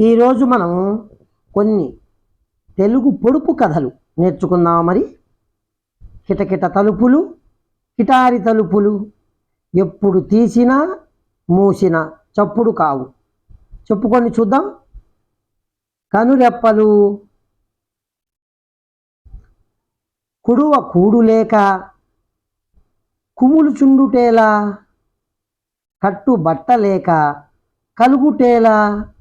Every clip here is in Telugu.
ఈరోజు మనం కొన్ని తెలుగు పొడుపు కథలు నేర్చుకుందాం మరి. కిటకిట తలుపులు కిటారి తలుపులు ఎప్పుడు తీసినా మూసినా చప్పుడు కావు. చెప్పుకొని చూద్దాం. కనురెప్పలు. కుడువ కూడు లేక కుములు చుండుటేలా కట్టు బట్టలేక కలుగుటేలా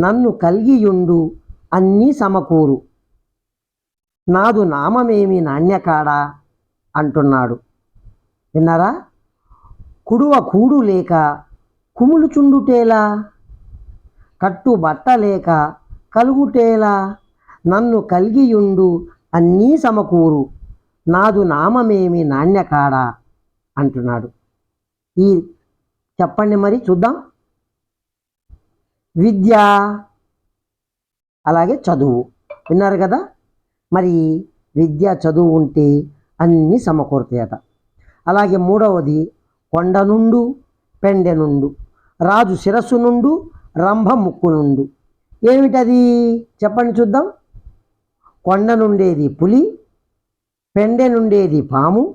నన్ను కలిగియుండు అన్నీ సమకూరు. నాదు నామమేమి నాణ్యకాడా? అంటున్నాడు. విన్నారా? కుడువ కూడు లేక కుములు చుండుటేలా కట్టు బట్టలేక కలుగుటేలా? నన్ను కలిగియుండు అన్నీ సమకూరు. నాదు నామమేమి నాణ్యకాడా? అంటున్నాడు. ఈ చెప్పండి మరి చూద్దాం. విద్య అలాగే చదువు. విన్నారు కదా? మరి విద్య చదువు ఉంటే అన్నీ సమకూరుతాయట. అలాగే మూడవది కొండ నుండు పెండె నుండు రాజు శిరస్సు నుండు రంభ ముక్కు నుండు. ఏమిటది? చెప్పండి చూద్దాం. కొండ నుండేది పులి పెండె నుండేది పాము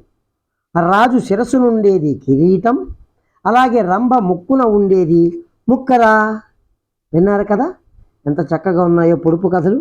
రాజు శిరస్సు నుండేది కిరీటం అలాగే రంభ ముక్కున ఉండేది ముక్కరా? విన్నారు కదా ఎంత చక్కగా ఉన్నాయో పొడుపు కథలు